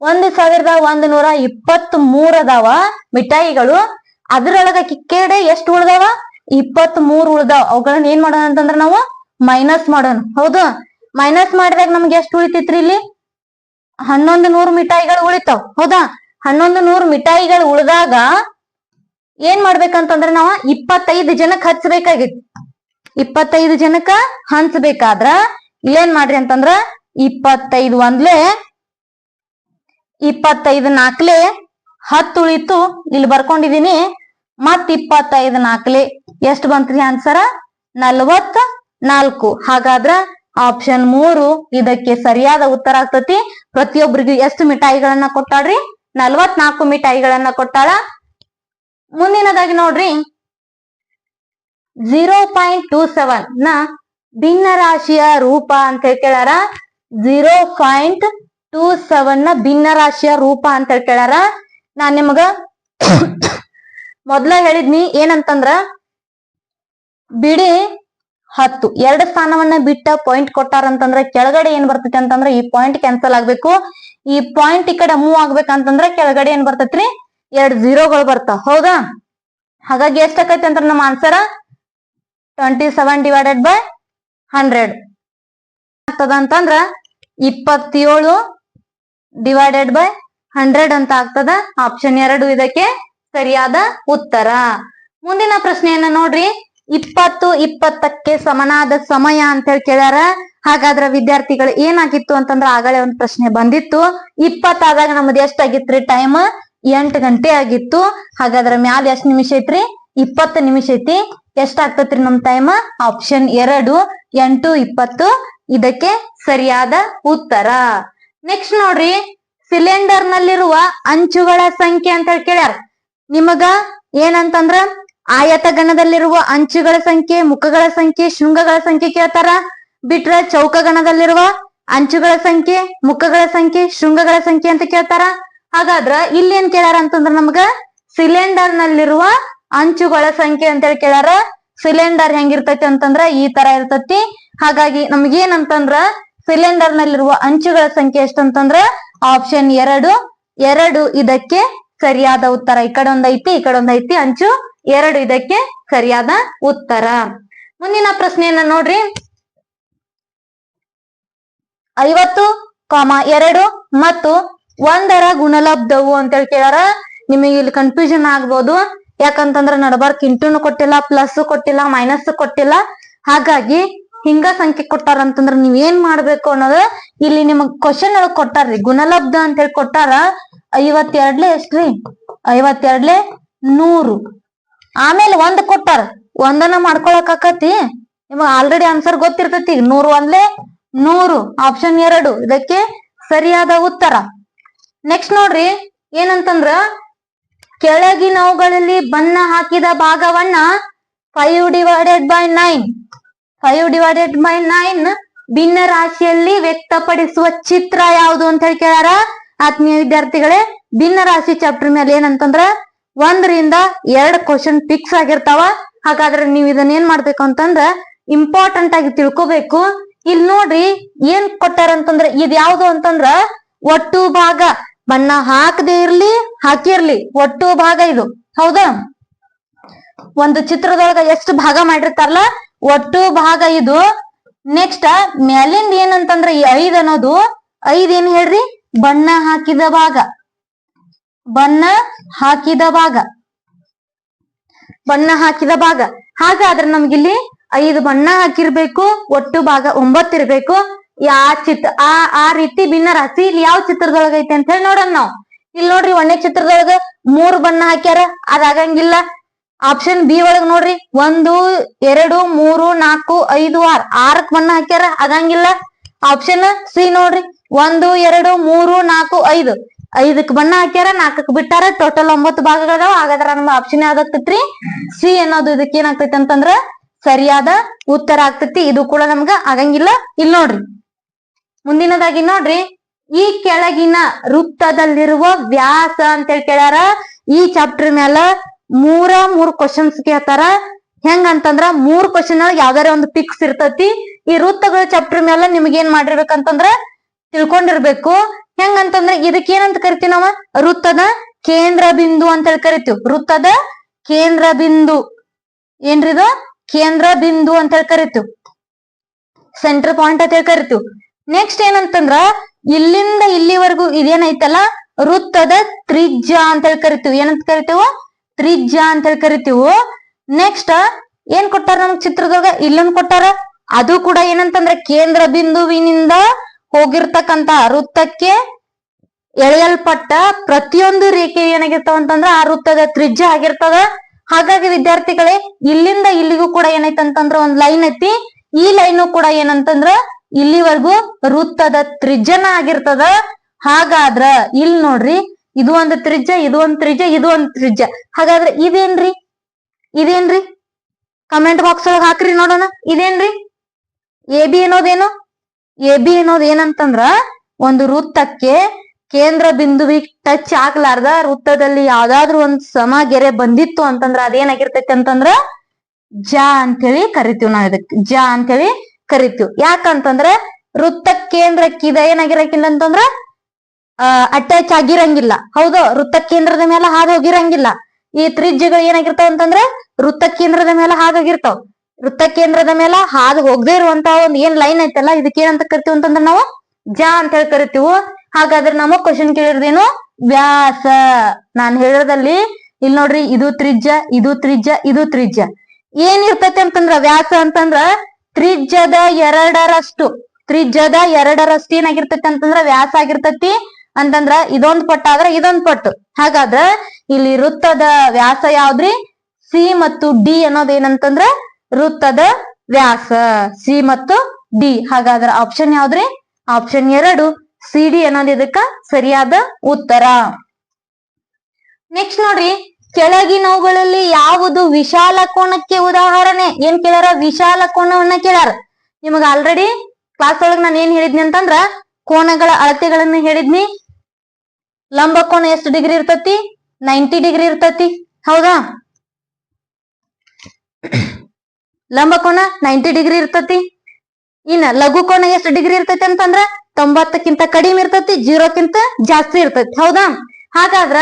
Speaker 1: ಒಂದ್ ಸಾವಿರದ ಒಂದ್ ನೂರ ಇಪ್ಪತ್ತ್ ಮೂರ್ ಅದಾವ ಮಿಠಾಯಿಗಳು, ಅದ್ರೊಳಗ ಕಿಕ್ಕೇಡೆ ಎಷ್ಟು ಉಳ್ದಾವ? ಇಪ್ಪತ್ತ್ ಮೂರ್ ಉಳ್ದಾವ ಅವುಗಳನ್ನ ಏನ್ ಮಾಡೋಣ ಅಂತಂದ್ರ ನಾವು ಮೈನಸ್ ಮಾಡೋಣ. ಹೌದು? ಮೈನಸ್ ಮಾಡಿದಾಗ ನಮ್ಗೆ ಎಷ್ಟು ಉಳಿತೈತ್ರಿ ಇಲ್ಲಿ? ಹನ್ನೊಂದು ನೂರು ಮಿಠಾಯಿಗಳು ಉಳಿತಾವ್. ಹೌದಾ? ಹನ್ನೊಂದು ನೂರು ಮಿಠಾಯಿಗಳು ಉಳ್ದಾಗ ಏನ್ ಮಾಡ್ಬೇಕಂತಂದ್ರ ನಾವ ಇಪ್ಪತ್ತೈದು ಜನಕ್ ಹಚ್ಬೇಕಾಗಿತ್ತು ಇಪ್ಪತ್ತೈದು ಜನಕ್ಕ ಹಂಚ್ಬೇಕಾದ್ರ ಇಲ್ಲೇನ್ ಮಾಡ್ರಿ ಅಂತಂದ್ರ ಇಪ್ಪತ್ತೈದು ಒಂದ್ಲೆ ಇಪ್ಪತ್ತೈದು ನಾಲ್ಕಲೆ ಹತ್ತು ಉಳಿತು. ಇಲ್ಲಿ ಬರ್ಕೊಂಡಿದೀನಿ. ಮತ್ ಇಪ್ಪತ್ತೈದು ನಾಲ್ಕಲೆ ಎಷ್ಟು ಬಂತ್ರಿ ಆನ್ಸರ ನಲ್ವತ್ತ ನಾಲ್ಕು. ಹಾಗಾದ್ರ ಆಪ್ಷನ್ ಮೂರು ಇದಕ್ಕೆ ಸರಿಯಾದ ಉತ್ತರ ಆಗ್ತತಿ. ಪ್ರತಿಯೊಬ್ಬರಿಗೂ ಎಷ್ಟು ಮಿಠಾಯಿಗಳನ್ನ ಕೊಟ್ಟಾಳ್ರಿ? ನಲ್ವತ್ನಾಲ್ಕು ಮಿಠಾಯಿಗಳನ್ನ ಕೊಟ್ಟಾಳ. ಮುಂದಿನದಾಗಿ ನೋಡ್ರಿ. ಜೀರೋ ಪಾಯಿಂಟ್ ಟೂ ಸೆವೆನ್ನ ಭಿನ್ನ ರಾಶಿಯ ರೂಪ ಅಂತ ಹೇಳಿ ಕೇಳ್ಯಾರ. ಜೀರೋ ಪಾಯಿಂಟ್ ಟೂ ಸೆವೆನ್ನ ಭಿನ್ನ ರಾಶಿಯ ರೂಪ ಅಂತ ಹೇಳಿ ಕೇಳ್ಯಾರ. ನಾನ್ ನಿಮಗ ಮೊದ್ಲ ಹೇಳಿದ್ನಿ ಏನಂತಂದ್ರ ಬಿಡಿ ಹತ್ತು. ಎರಡು ಸ್ಥಾನವನ್ನ ಬಿಟ್ಟ ಪಾಯಿಂಟ್ ಕೊಟ್ಟಾರಂತಂದ್ರೆ ಕೆಳಗಡೆ ಏನ್ ಬರ್ತೈತಿ ಅಂತಂದ್ರೆ ಈ ಪಾಯಿಂಟ್ ಕ್ಯಾನ್ಸಲ್ ಆಗ್ಬೇಕು. ಈ ಪಾಯಿಂಟ್ ಈ ಕಡೆ ಮೂವ್ ಆಗ್ಬೇಕಂತಂದ್ರೆ ಕೆಳಗಡೆ ಏನ್ ಬರ್ತೈತ್ರಿ? ಎರಡು ಜೀರೋಗಳು ಬರ್ತಾವ ಹೌದಾ? ಹಾಗಾಗಿ ಎಷ್ಟಾಕೈತಿ ಅಂತ ನಮ್ಮ answer twenty seven divided by hundred ಆಗ್ತದ ಅಂತಂದ್ರ ಇಪ್ಪತ್ತೇಳು ಡಿವೈಡೆಡ್ ಬೈ ಹಂಡ್ರೆಡ್ ಅಂತ ಆಗ್ತದ? ಆಪ್ಷನ್ ಎರಡು ಇದಕ್ಕೆ ಸರಿಯಾದ ಉತ್ತರ. ಮುಂದಿನ ಪ್ರಶ್ನೆಯನ್ನ ನೋಡ್ರಿ. ಇಪ್ಪತ್ತು ಇಪ್ಪತ್ತಕ್ಕೆ ಸಮನಾದ ಸಮಯ ಅಂತ ಹೇಳಿ ಕೇಳ್ಯಾರ. ಹಾಗಾದ್ರ ವಿದ್ಯಾರ್ಥಿಗಳು ಏನಾಗಿತ್ತು ಅಂತಂದ್ರ ಆಗಲೇ ಒಂದ್ ಪ್ರಶ್ನೆ ಬಂದಿತ್ತು. ಇಪ್ಪತ್ತಾದಾಗ ನಮ್ದು ಎಷ್ಟಾಗಿತ್ರಿ ಟೈಮ್ ಎಂಟು ಗಂಟೆ ಆಗಿತ್ತು. ಹಾಗಾದ್ರ ಮ್ಯಾಲ ಎಷ್ಟ್ ನಿಮಿಷ ಐತ್ರಿ? ಇಪ್ಪತ್ತು ನಿಮಿಷ ಐತಿ. ಎಷ್ಟಾಗ್ತತ್ರಿ ನಮ್ ಟೈಮ್ ಆಪ್ಷನ್ ಎರಡು, ಎಂಟು, ಇಪ್ಪತ್ತು. ಇದಕ್ಕೆ ಸರಿಯಾದ ಉತ್ತರ. ನೆಕ್ಸ್ಟ್ ನೋಡ್ರಿ ಸಿಲಿಂಡರ್ ನಲ್ಲಿರುವ ಅಂಚುಗಳ ಸಂಖ್ಯೆ ಅಂತ ಹೇಳಿ ಕೇಳ್ಯಾರ. ನಿಮಗ ಏನಂತಂದ್ರ ಆಯತಗಣದಲ್ಲಿರುವ ಅಂಚುಗಳ ಸಂಖ್ಯೆ, ಮುಖಗಳ ಸಂಖ್ಯೆ, ಶೃಂಗಗಳ ಸಂಖ್ಯೆ ಕೇಳ್ತಾರ? ಬಿಟ್ರ ಚೌಕಗಣದಲ್ಲಿರುವ ಅಂಚುಗಳ ಸಂಖ್ಯೆ, ಮುಖಗಳ ಸಂಖ್ಯೆ, ಶೃಂಗಗಳ ಸಂಖ್ಯೆ ಅಂತ ಕೇಳ್ತಾರ? ಹಾಗಾದ್ರ ಇಲ್ಲಿ ಏನ್ ಕೇಳ್ಯಾರ ಅಂತಂದ್ರ ನಮಗ ಸಿಲಿಂಡರ್ ನಲ್ಲಿರುವ ಅಂಚುಗಳ ಸಂಖ್ಯೆ ಅಂತ ಹೇಳಿ ಕೇಳ್ಯಾರ. ಸಿಲಿಂಡರ್ ಹೆಂಗಿರ್ತೈತಿ ಅಂತಂದ್ರ ಈ ತರ ಇರ್ತತಿ. ಹಾಗಾಗಿ ನಮ್ಗೇನಂತಂದ್ರ ಸಿಲಿಂಡರ್ ನಲ್ಲಿರುವ ಅಂಚುಗಳ ಸಂಖ್ಯೆ ಎಷ್ಟಂತಂದ್ರ ಆಪ್ಷನ್ ಎರಡು. ಎರಡು ಇದಕ್ಕೆ ಸರಿಯಾದ ಉತ್ತರ. ಈ ಕಡೆ ಒಂದೈತಿ, ಈ ಕಡೆ ಒಂದೈತಿ ಅಂಚು. ಎರಡು ಇದಕ್ಕೆ ಸರಿಯಾದ ಉತ್ತರ. ಮುಂದಿನ ಪ್ರಶ್ನೆಯನ್ನ ನೋಡ್ರಿ. ಐವತ್ತು ಕಾಮ ಎರಡು ಮತ್ತು ಒಂದರ ಗುಣಲಬ್ಧವು ಅಂತ ಹೇಳಿ ಕೇಳ್ಯಾರ. ನಿಮಗೆ ಇಲ್ಲಿ ಕನ್ಫ್ಯೂಷನ್ ಆಗ್ಬೋದು. ಯಾಕಂತಂದ್ರ ನಡಬಾರ್ಕ್ ಇಂಟೂನು ಕೊಟ್ಟಿಲ್ಲ ಪ್ಲಸ್ ಕೊಟ್ಟಿಲ್ಲ ಮೈನಸ್ ಕೊಟ್ಟಿಲ್ಲ. ಹಾಗಾಗಿ ಹಿಂಗ ಸಂಖ್ಯೆ ಕೊಟ್ಟಾರ ಅಂತಂದ್ರ ನೀವ್ ಏನ್ ಮಾಡ್ಬೇಕು ಅನ್ನೋದು ಇಲ್ಲಿ ನಿಮಗ್ ಕ್ವಶನ್ ಒಳಗ್ ಕೊಟ್ಟಾರ್ರಿ. ಗುಣಲಬ್ಧ ಅಂತ ಹೇಳಿ ಕೊಟ್ಟಾರ. ಐವತ್ತೆರಡ್ಲೆ ಎಷ್ಟ್ರಿ? ಐವತ್ತೆರಡ್ಲೆ ನೂರು. ಆಮೇಲೆ ಒಂದ್ ಕೊಟ್ಟಾರ. ಒಂದನ್ನ ಮಾಡ್ಕೊಳಕ್ ಆಕತಿ? ನಿಮಗ್ ಆಲ್ರೆಡಿ ಆನ್ಸರ್ ಗೊತ್ತಿರ್ತೈತಿ. ನೂರು ಒಂದ್ಲೆ ನೂರು ಆಪ್ಷನ್ ಎರಡು. ಇದಕ್ಕೆ ಸರಿಯಾದ ಉತ್ತರ. ನೆಕ್ಸ್ಟ್ ನೋಡ್ರಿ, ಏನಂತಂದ್ರ ಕೆಳಗಿನವುಗಳಲ್ಲಿ ಬಣ್ಣ ಹಾಕಿದ ಭಾಗವನ್ನ five divided by nine five divided by nine ಭಿನ್ನ ರಾಶಿಯಲ್ಲಿ ವ್ಯಕ್ತಪಡಿಸುವ ಚಿತ್ರ ಯಾವುದು ಅಂತ ಹೇಳಿ ಕೇಳ್ಯಾರ? ಆತ್ಮೀಯ ವಿದ್ಯಾರ್ಥಿಗಳೇ, ಭಿನ್ನ ರಾಶಿ ಚಾಪ್ಟರ್ ಮೇಲೆ ಏನಂತಂದ್ರ ಒಂದರಿಂದ ಎರಡು ಕ್ವಶನ್ ಫಿಕ್ಸ್ ಆಗಿರ್ತಾವ. ಹಾಗಾದ್ರೆ ನೀವು ಇದನ್ನ ಏನ್ ಮಾಡ್ಬೇಕು ಅಂತಂದ್ರ ಇಂಪಾರ್ಟೆಂಟ್ ಆಗಿ ತಿಳ್ಕೊಬೇಕು. ಇಲ್ಲಿ ನೋಡ್ರಿ ಏನ್ ಕೊಟ್ಟಾರ ಅಂತಂದ್ರ ಇದ್ ಯಾವ್ದು ಅಂತಂದ್ರ ಒಟ್ಟು ಭಾಗ. ಬಣ್ಣ ಹಾಕದೇ ಇರ್ಲಿ, ಹಾಕಿರ್ಲಿ. ಒಟ್ಟು ಭಾಗ ಇದು. ಹೌದಾ? ಒಂದು ಚಿತ್ರದೊಳಗ ಎಷ್ಟು ಭಾಗ ಮಾಡಿರ್ತಾರಲ್ಲ, ಒಟ್ಟು ಭಾಗ ಇದು. ನೆಕ್ಸ್ಟ್ ಮ್ಯಾಲಿಂದ ಏನಂತಂದ್ರ ಈ ಐದ್ ಅನ್ನೋದು, ಐದ್ ಏನ್ ಹೇಳ್ರಿ? ಬಣ್ಣ ಹಾಕಿದ ಭಾಗ. ಬಣ್ಣ ಹಾಕಿದ ಭಾಗ. ಬಣ್ಣ ಹಾಕಿದ ಭಾಗ. ಹಾಗಾದ್ರೆ ನಮ್ಗಿಲ್ಲಿ ಐದು ಬಣ್ಣ ಹಾಕಿರ್ಬೇಕು, ಒಟ್ಟು ಭಾಗ ಒಂಬತ್ತು ಇರ್ಬೇಕು. ಯಾ ಚಿತ್ರ ಆ ಆ ರೀತಿ ಭಿನ್ನ ರಾಶಿ ಇಲ್ಲಿ ಯಾವ ಚಿತ್ರದೊಳಗ ಐತೆ ಅಂತ ಹೇಳಿ ನೋಡೋಣ ನಾವು. ಇಲ್ಲಿ ನೋಡ್ರಿ ಒಂದೇ ಚಿತ್ರದೊಳಗ ಮೂರು ಬಣ್ಣ ಹಾಕ್ಯಾರ ಅದಾಗಂಗಿಲ್ಲ ಆಪ್ಷನ್ ಬಿ ಒಳಗ್ ನೋಡ್ರಿ, ಒಂದು, ಎರಡು, ಮೂರು, ನಾಲ್ಕು, ಐದು, ಆರ್. ಆರಕ್ ಬಣ್ಣ ಹಾಕ್ಯಾರ ಅದಂಗಿಲ್ಲ ಆಪ್ಷನ್ ಸಿ ನೋಡ್ರಿ, ಒಂದು, ಎರಡು, ಮೂರು, ನಾಲ್ಕು, ಐದು. ಐದಕ್ ಬಣ್ಣ ಹಾಕ್ಯಾರ, ನಾಲ್ಕಕ್ ಬಿಟ್ಟಾರ ಟೋಟಲ್ ಒಂಬತ್ತು ಭಾಗಗಳದಾವ ಹಾಗಾದ್ರ ನಮ್ಮ ಆಪ್ಷನ್ ಯಾವ್ದಾಗ್ತೈತ್ರಿ ಸಿ ಅನ್ನೋದು ಇದಕ್ಕೆ ಏನಾಗ್ತೈತಿ ಅಂತಂದ್ರ ಸರಿಯಾದ ಉತ್ತರ ಆಗ್ತೈತಿ. ಇದು ಕೂಡ ನಮ್ಗ ಆಗಂಗಿಲ್ಲ. ಇಲ್ ನೋಡ್ರಿ. ಮುಂದಿನದಾಗಿ ನೋಡ್ರಿ. ಈ ಕೆಳಗಿನ ವೃತ್ತದಲ್ಲಿರುವ ವ್ಯಾಸ ಅಂತ ಹೇಳಿ ಕೇಳ್ಯಾರ. ಈ ಚಾಪ್ಟರ್ ಮ್ಯಾಲ ಮೂರ, ಮೂರ್ ಕ್ವಶನ್ಸ್ ಕೇಳ್ತಾರ. ಹೆಂಗ ಅಂತಂದ್ರ ಮೂರ್ ಕ್ವಶನ್ ಒಳಗ್ ಯಾವ್ದಾರ ಒಂದು ಪಿಕ್ಸ್ ಇರ್ತತಿ. ಈ ವೃತ್ತಗಳ ಚಾಪ್ಟರ್ ಮ್ಯಾಲ ನಿಮ್ಗೆ ಏನ್ ಮಾಡಿರ್ಬೇಕಂತಂದ್ರ ತಿಳ್ಕೊಂಡಿರ್ಬೇಕು. ಹೆಂಗಂತಂದ್ರ ಇದಕ್ಕೇನಂತ ಕರಿತೀವಿ ನಾವ? ವೃತ್ತದ ಕೇಂದ್ರ ಬಿಂದು ಅಂತ ಹೇಳಿ ಕರಿತೀವಿ. ವೃತ್ತದ ಕೇಂದ್ರ ಬಿಂದು. ಏನ್ರಿದು ಕೇಂದ್ರ ಬಿಂದು ಅಂತ ಹೇಳಿ ಕರಿತೀವಿ. ಸೆಂಟರ್ ಪಾಯಿಂಟ್ ಅಂತ ಹೇಳಿ ಕರಿತೀವಿ. ನೆಕ್ಸ್ಟ್ ಏನಂತಂದ್ರ ಇಲ್ಲಿಂದ ಇಲ್ಲಿವರೆಗೂ ಇದೇನೈತಲ್ಲ? ವೃತ್ತದ ತ್ರಿಜ್ಯ ಅಂತ ಹೇಳಿ ಕರಿತೀವಿ. ಏನಂತ ಕರಿತೀವಿ? ತ್ರಿಜ್ಯ ಅಂತ ಹೇಳಿ ಕರಿತೀವಿ. ನೆಕ್ಸ್ಟ್ ಏನ್ ಕೊಟ್ಟಾರ ನಮ್ಗೆ ಚಿತ್ರದಾಗ ಇಲ್ಲೊಂದ್ ಕೊಟ್ಟಾರ. ಅದು ಕೂಡ ಏನಂತಂದ್ರೆ ಕೇಂದ್ರ ಬಿಂದುವಿನಿಂದ ಹೋಗಿರ್ತಕ್ಕಂತ ವೃತ್ತಕ್ಕೆ ಎಳೆಯಲ್ಪಟ್ಟ ಪ್ರತಿಯೊಂದು ರೇಖೆ ಏನಾಗಿರ್ತಾವ ಅಂತಂದ್ರ ಆ ವೃತ್ತದ ತ್ರಿಜ್ಯ ಆಗಿರ್ತದ. ಹಾಗಾಗಿ ವಿದ್ಯಾರ್ಥಿಗಳೇ, ಇಲ್ಲಿಂದ ಇಲ್ಲಿಗೂ ಕೂಡ ಏನೈತಂತಂದ್ರ ಒಂದ್ ಲೈನ್ ಐತಿ. ಈ ಲೈನು ಕೂಡ ಏನಂತಂದ್ರ ಇಲ್ಲಿವರೆಗೂ ವೃತ್ತದ ತ್ರಿಜ್ಯನ ಆಗಿರ್ತದ. ಹಾಗಾದ್ರ ಇಲ್ಲಿ ನೋಡ್ರಿ, ಇದು ಒಂದು ತ್ರಿಜ್ಯ, ಇದು ಒಂದು ತ್ರಿಜ್ಯ, ಇದು ಒಂದು ತ್ರಿಜ್ಯ. ಹಾಗಾದ್ರೆ ಇದೇನ್ರಿ? ಇದೇನ್ರಿ? ಕಮೆಂಟ್ ಬಾಕ್ಸ್ ಒಳಗ ಹಾಕ್ರಿ ನೋಡೋಣ. ಇದೇನ್ರಿ? ಎ ಬಿ ಅನ್ನೋದೇನು? ಎ ಬಿ ಅನ್ನೋದ್ ಏನಂತಂದ್ರ ಒಂದು ವೃತ್ತಕ್ಕೆ ಕೇಂದ್ರ ಬಿಂದುವಿಗೆ ಟಚ್ ಆಗ್ಲಾರ್ದ ವೃತ್ತದಲ್ಲಿ ಯಾವ್ದಾದ್ರು ಒಂದ್ ಸಮ ಗೆರೆ ಬಂದಿತ್ತು ಅಂತಂದ್ರ ಅದೇನಾಗಿರ್ತೈತಿ ಅಂತಂದ್ರ ಜ ಅಂತೇಳಿ ಕರಿತೀವಿ ನಾವ್ ಇದಕ್. ಜ ಅಂತೇಳಿ ಕರಿತೀವಿ. ಯಾಕಂತಂದ್ರ ವೃತ್ತ ಕೇಂದ್ರಕ್ಕೆ ಇದ ಏನಾಗಿರಕಿಲ್ಲ ಅಂತಂದ್ರ ಅಟ್ಯಾಚ್ ಆಗಿರಂಗಿಲ್ಲ. ಹೌದು, ವೃತ್ತ ಕೇಂದ್ರದ ಮೇಲೆ ಹಾದು ಹೋಗಿರಂಗಿಲ್ಲ. ಈ ತ್ರಿಜ್ಯಗಳು ಏನಾಗಿರ್ತಾವ ಅಂತಂದ್ರ ವೃತ್ತ ಕೇಂದ್ರದ ಮೇಲೆ ಹಾದು ಹೋಗಿರ್ತಾವ. ವೃತ್ತ ಕೇಂದ್ರದ ಮೇಲೆ ಹಾದು ಹೋಗದೆ ಇರುವಂತಹ ಒಂದ್ ಏನ್ ಲೈನ್ ಐತಲ್ಲ ಇದಕ್ಕೆ ಏನಂತ ಕರಿತೀವಿ ಅಂತಂದ್ರ ನಾವು ಜ ಅಂತ ಹೇಳಿ ಕರಿತೀವಿ. ಹಾಗಾದ್ರೆ ನಮಗ್ ಕ್ವಶನ್ ಕೇಳಿರೋದೇನು ವ್ಯಾಸ. ನಾನ್ ಹೇಳಿರೋದಲ್ಲಿ ಇಲ್ಲಿ ನೋಡ್ರಿ, ಇದು ತ್ರಿಜ್ಯ ಇದು ತ್ರಿಜ್ಯ ಇದು ತ್ರಿಜ್ಯ. ಏನಿರ್ತತಿ ಅಂತಂದ್ರ ವ್ಯಾಸ ಅಂತಂದ್ರ ತ್ರಿಜ್ಯದ ಎರಡರಷ್ಟು. ತ್ರಿಜ್ಯದ ಎರಡರಷ್ಟು ಏನಾಗಿರ್ತೈತಿ ಅಂತಂದ್ರ ವ್ಯಾಸ ಆಗಿರ್ತತಿ. ಅಂತಂದ್ರ ಇದೊಂದ್ ಪಟ್ಟ ಆದ್ರ ಇದೊಂದ್ ಪಟ್ಟು. ಹಾಗಾದ್ರ ಇಲ್ಲಿ ವೃತ್ತದ ವ್ಯಾಸ ಯಾವ್ದ್ರಿ? ಸಿ ಮತ್ತು ಡಿ ಅನ್ನೋದೇನಂತಂದ್ರ ವೃತ್ತದ ವ್ಯಾಸ. ಸಿ ಮತ್ತು ಡಿ. ಹಾಗಾದ್ರ ಆಪ್ಷನ್ ಯಾವ್ದ್ರಿ? ಆಪ್ಷನ್ ಎರಡು. ಸಿ ಡಿ ಅನ್ನೋದು ಇದಕ್ಕ? ಸರಿಯಾದ ಉತ್ತರ. ನೆಕ್ಸ್ಟ್ ನೋಡ್ರಿ. ಕೆಳಗಿನವುಗಳಲ್ಲಿ ಯಾವುದು ವಿಶಾಲ ಕೋಣಕ್ಕೆ ಉದಾಹರಣೆ? ಏನ್ ಕೇಳ್ಯಾರ? ವಿಶಾಲ ಕೋಣವನ್ನ ಕೇಳಾರ ನಿಮಗ ಆಲ್ರೆಡಿ ಕ್ಲಾಸ್ ಒಳಗ್ ನಾನು ಏನ್ ಹೇಳಿದ್ನಿ ಅಂತಂದ್ರ ಕೋಣಗಳ ಅಳತೆಗಳನ್ನ ಹೇಳಿದ್ನಿ. ಲಂಬ ಕೋಣ ಎಷ್ಟು ಡಿಗ್ರಿ ಇರ್ತತಿ? ನೈಂಟಿ ಡಿಗ್ರಿ ಇರ್ತತಿ. ಹೌದಾ? ಲಂಬ ಕೋಣ ನೈಂಟಿ ಡಿಗ್ರಿ ಇರ್ತತಿ. ಇನ್ನ ಲಘು ಕೋಣ ಎಷ್ಟು ಡಿಗ್ರಿ ಇರ್ತೈತಿ ಅಂತಂದ್ರ ತೊಂಬತ್ತಕ್ಕಿಂತ ಕಡಿಮೆ ಇರ್ತತಿ, ಜೀರೋಕ್ಕಿಂತ ಜಾಸ್ತಿ ಇರ್ತೈತಿ, ಹೌದಾ? ಹಾಗಾದ್ರ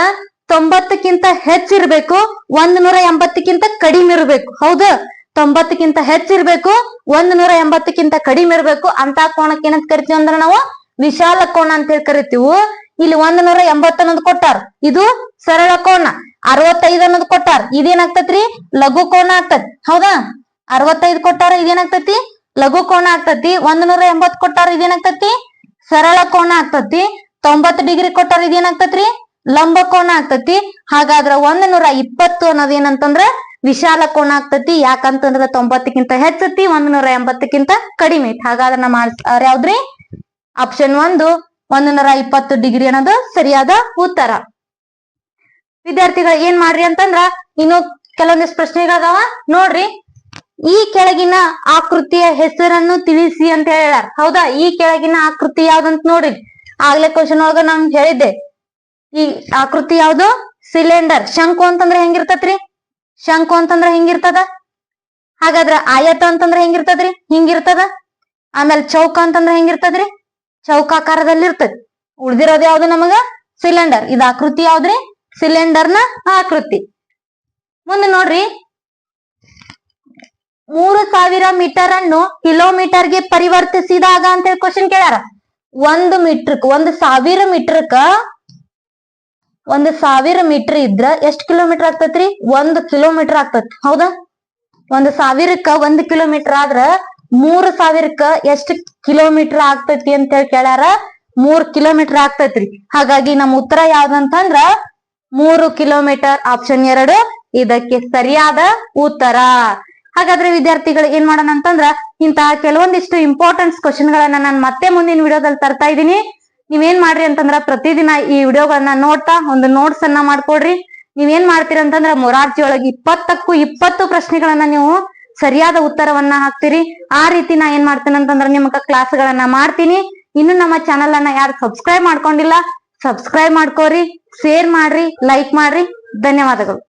Speaker 1: ತೊಂಬತ್ತಕ್ಕಿಂತ ಹೆಚ್ಚಿರ್ಬೇಕು ಒಂದ್ ನೂರ ಎಂಬತ್ತಕ್ಕಿಂತ ಕಡಿಮೆ ಇರ್ಬೇಕು, ಹೌದು? ತೊಂಬತ್ತಕ್ಕಿಂತ ಹೆಚ್ಚಿರ್ಬೇಕು ಒಂದ್ ನೂರ ಎಂಬತ್ತಕ್ಕಿಂತ ಕಡಿಮೆ ಇರ್ಬೇಕು, ಅಂತ ಕೋಣಕ್ಕೆ ಏನಂತ ಕರಿತೀವಿ ಅಂದ್ರೆ ನಾವು? ವಿಶಾಲ ಕೋಣ ಅಂತ ಹೇಳಿ ಕರಿತೀವಿ. ಇಲ್ಲಿ ಒಂದ್ ನೂರ ಎಂಬತ್ತ ಅನ್ನೋದು ಕೊಟ್ಟಾರ. ಇದು ಸರಳ ಕೋಣ. ಅರವತ್ತೈದು ಅನ್ನೋದು ಕೊಟ್ಟಾರ. ಇದೇನಾಗ್ತತ್ರಿ? ಲಘು ಕೋಣ ಆಗ್ತತಿ, ಹೌದಾ? ಅರವತ್ತೈದು ಕೊಟ್ಟಾರ, ಇದೇನಾಗ್ತತಿ? ಲಘು ಕೋಣ ಆಗ್ತತಿ. ಒಂದ್ ನೂರ ಎಂಬತ್ ಕೊಟ್ಟಾರ, ಇದೇನಾಗ್ತತಿ? ಸರಳ ಕೋನ ಆಗ್ತತಿ. ತೊಂಬತ್ ಡಿಗ್ರಿ ಕೊಟ್ಟಾರ ಇದೇನಾಗ್ತತ್ರಿ ಲಂಬ ಕೋನ ಆಗ್ತತಿ. ಹಾಗಾದ್ರ ಒಂದ್ ನೂರ ಇಪ್ಪತ್ತು ಅನ್ನೋದ್ ಏನಂತಂದ್ರ ವಿಶಾಲ ಕೋನ ಆಗ್ತತಿ. ಯಾಕಂತಂದ್ರ ತೊಂಬತ್ತಕ್ಕಿಂತ ಹೆಚ್ಚತಿ ಒಂದ್ ನೂರ ಎಂಬತ್ತಕ್ಕಿಂತ ಕಡಿಮೆ ಐತಿ. ಹಾಗಾದ್ರ ನಮ್ಮ ಆನ್ಸರ್ ಯಾವ್ದ್ರಿ? ಆಪ್ಷನ್ ಒಂದು ಒಂದ್ ನೂರ ಇಪ್ಪತ್ತು ಡಿಗ್ರಿ ಅನ್ನೋದು ಸರಿಯಾದ ಉತ್ತರ. ವಿದ್ಯಾರ್ಥಿಗಳು ಏನ್ ಮಾಡ್ರಿ ಅಂತಂದ್ರ, ಇನ್ನು ಕೆಲವೊಂದಿಷ್ಟು ಪ್ರಶ್ನೆಗಳದಾವ ನೋಡ್ರಿ ಈ ಕೆಳಗಿನ ಆಕೃತಿಯ ಹೆಸರನ್ನು ತಿಳಿಸಿ ಅಂತ ಹೇಳ್ಯಾರ. ಹೌದಾ? ಈ ಕೆಳಗಿನ ಆಕೃತಿ ಯಾವ್ದಂತ ನೋಡ್ರಿ. ಆಗ್ಲೇ ಕ್ವಶನ್ ಒಳಗ ನಾನ್ ಹೇಳಿದ್ದೆ. ಈ ಆಕೃತಿ ಯಾವ್ದು? ಸಿಲಿಂಡರ್ ಶಂಕು ಅಂತಂದ್ರ ಹೆಂಗಿರ್ತತ್ರಿ? ಶಂಕು ಅಂತಂದ್ರ ಹೆಂಗಿರ್ತದ? ಹಾಗಾದ್ರ ಆಯತ ಅಂತಂದ್ರ ಹೆಂಗಿರ್ತದ್ರಿ? ಹಿಂಗಿರ್ತದ? ಆಮೇಲೆ ಚೌಕ ಅಂತಂದ್ರ ಹೆಂಗಿರ್ತದ್ರಿ? ಚೌಕಾಕಾರದಲ್ಲಿ ಇರ್ತದ. ಉಳ್ದಿರೋದ್ ಯಾವ್ದು ನಮಗ? ಸಿಲಿಂಡರ್ ಇದ ಆಕೃತಿ ಯಾವ್ದ್ರಿ? ಸಿಲಿಂಡರ್ನ ಆಕೃತಿ. ಮುಂದೆ ನೋಡ್ರಿ. ಮೂರು ಸಾವಿರ ಮೀಟರ್ ಅನ್ನು ಕಿಲೋಮೀಟರ್ಗೆ ಪರಿವರ್ತಿಸಿದಾಗ ಅಂತ ಹೇಳಿ ಕ್ವಶನ್ ಕೇಳ್ಯಾರ. ಒಂದು ಮೀಟರ್ ಒಂದು ಸಾವಿರ ಮೀಟರ್ಕ, ಒಂದು ಸಾವಿರ ಮೀಟರ್ ಇದ್ರ ಎಷ್ಟ್ ಕಿಲೋಮೀಟರ್ ಆಗ್ತೈತ್ರಿ? ಒಂದು ಕಿಲೋಮೀಟರ್ ಆಗ್ತೈತಿ. ಹೌದಾ? ಒಂದು ಸಾವಿರಕ್ಕ ಒಂದ್ ಕಿಲೋಮೀಟರ್ ಆದ್ರ ಮೂರು ಸಾವಿರಕ್ಕ ಎಷ್ಟು ಕಿಲೋಮೀಟರ್ ಆಗ್ತೈತಿ ಅಂತ ಹೇಳಿ ಕೇಳ್ಯಾರ. ಮೂರ್ ಕಿಲೋಮೀಟರ್ ಆಗ್ತೈತ್ರಿ. ಹಾಗಾಗಿ ನಮ್ಮ ಉತ್ತರ ಯಾವ್ದಂತಂದ್ರ ಮೂರು ಕಿಲೋಮೀಟರ್ ಆಪ್ಷನ್ ಎರಡು. ಇದಕ್ಕೆ ಸರಿಯಾದ ಉತ್ತರ. ಹಾಗಾದ್ರೆ ವಿದ್ಯಾರ್ಥಿಗಳು ಏನ್ ಮಾಡೋಣ ಅಂತಂದ್ರ ಇಂತಹ ಕೆಲವೊಂದಿಷ್ಟು ಇಂಪಾರ್ಟೆಂಟ್ಸ್ ಕ್ವಶನ್ ಗಳನ್ನ ನಾನು ಮತ್ತೆ ಮುಂದಿನ ವಿಡಿಯೋದಲ್ಲಿ ತರ್ತಾ ಇದ್ದೀನಿ. ನೀವೇನ್ ಮಾಡ್ರಿ ಅಂತಂದ್ರ ಪ್ರತಿದಿನ ಈ ವಿಡಿಯೋಗಳನ್ನ ನೋಡ್ತಾ ಒಂದು ನೋಟ್ಸ್ ಅನ್ನ ಮಾಡ್ಕೊಡ್ರಿ. ನೀವೇನ್ ಮಾಡ್ತೀರಿ ಅಂತಂದ್ರ ಮೊರಾರ್ಜಿ ಒಳಗೆ ಇಪ್ಪತ್ತಕ್ಕೂ ಇಪ್ಪತ್ತು ಪ್ರಶ್ನೆಗಳನ್ನ ನೀವು ಸರಿಯಾದ ಉತ್ತರವನ್ನ ಹಾಕ್ತೀರಿ. ಆ ರೀತಿ ನಾ ಏನ್ ಮಾಡ್ತೇನೆ ಅಂತಂದ್ರ ನಿಮಗ ಕ್ಲಾಸ್ ಗಳನ್ನ ಮಾಡ್ತೀನಿ. ಇನ್ನು ನಮ್ಮ ಚಾನಲ್ ಅನ್ನ ಯಾರು ಸಬ್ಸ್ಕ್ರೈಬ್ ಮಾಡ್ಕೊಂಡಿಲ್ಲ ಸಬ್ಸ್ಕ್ರೈಬ್ ಮಾಡ್ಕೋರಿ ಶೇರ್ ಮಾಡ್ರಿ ಲೈಕ್ ಮಾಡ್ರಿ. ಧನ್ಯವಾದಗಳು.